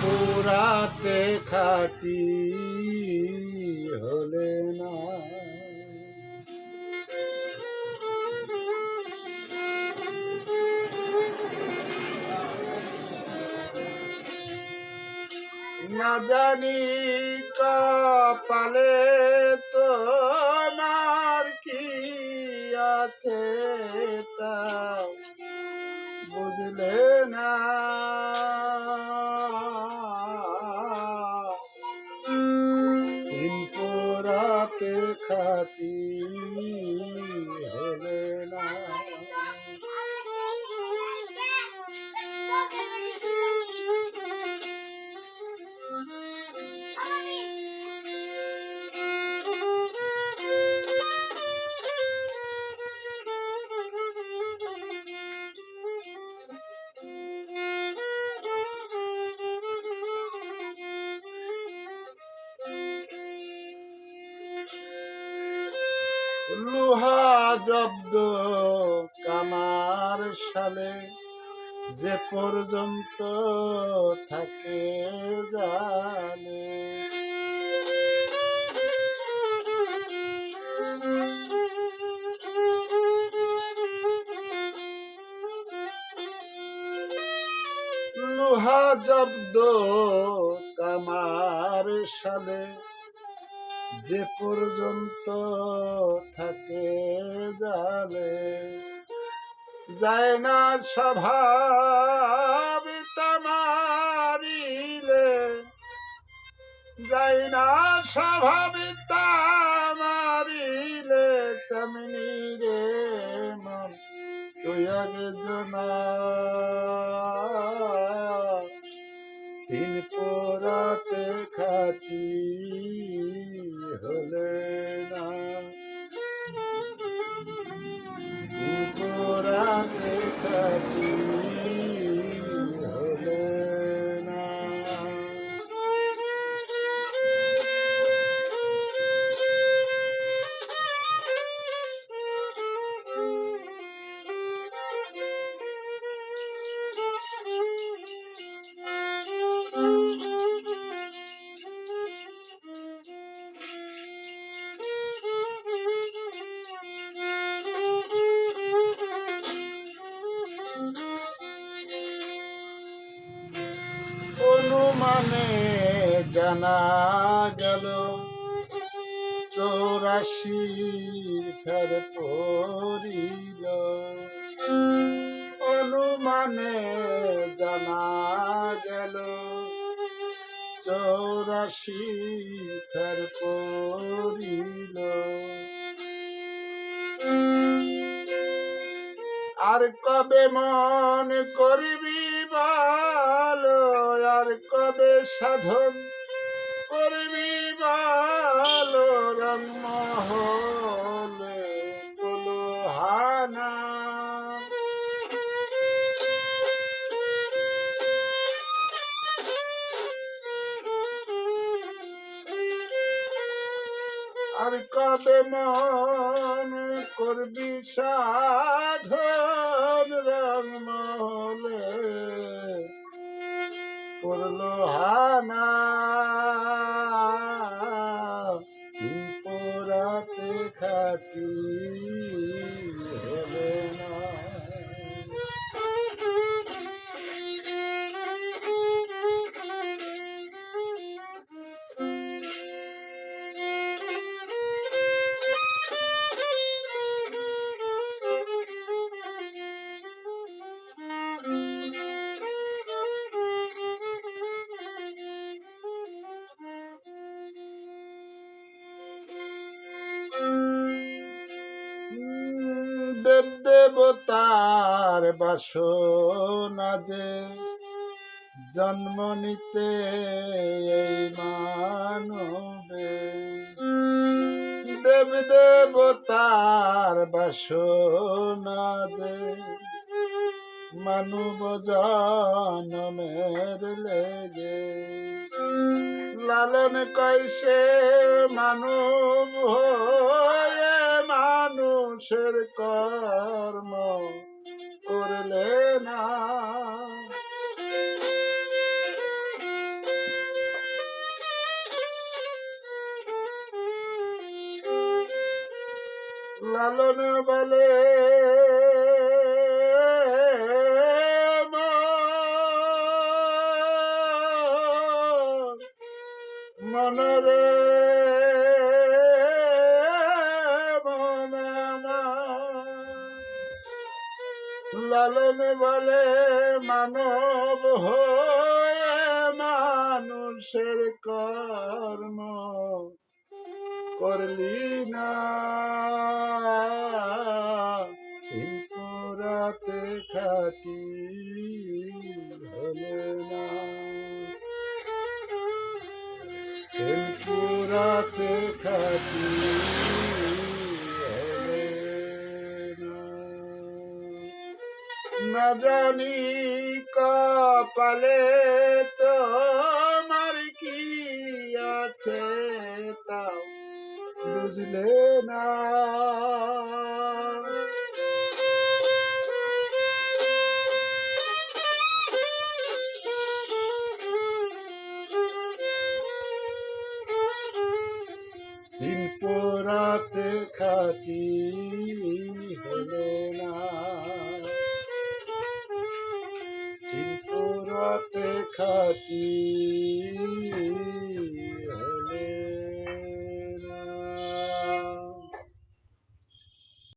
পুরাতে খাটি হলে না। না জানি কপালে তোমার কি আছে। পোরাতে খাতি হলে না। লোহা জব্দ কামার সালে যে পর্যন্ত থাকে জানে। লোহা জব্দ কামার সালে যে পর্যন্ত থাকে জালে যায় না স্বভাব তামারিলে, যায় না স্বভাব তেমনি রে মন, তুই আগে জানা অনুমানে জানা গেল চৌরাশি ফের পড়িল। অনুমানে জানা গেল চৌরাশি ফের পড়িল। আর কবে মন করবি বল? আর কবে সাধন করবি রঙমহলে হানা আর কবে মন করবি সাধন হানা পোরাতে খাটি বাসনা যে জন্ম নিতে এই মানবে। দেব দেবতার বাসনা যে মানব জনমের লেগে। লালন কইসে মানব হয়ে মানুষের কর্ম লালন বলে মন মনরে লালন বলে মানব হয়ে মানুষের কর্ম। করলি না পোড়াতে খাটি হলে না। পোড়াতে খাটি জানি কপালে তোমার কি আছে তাও। বুঝলে না। দিন পোড়াতে খাটি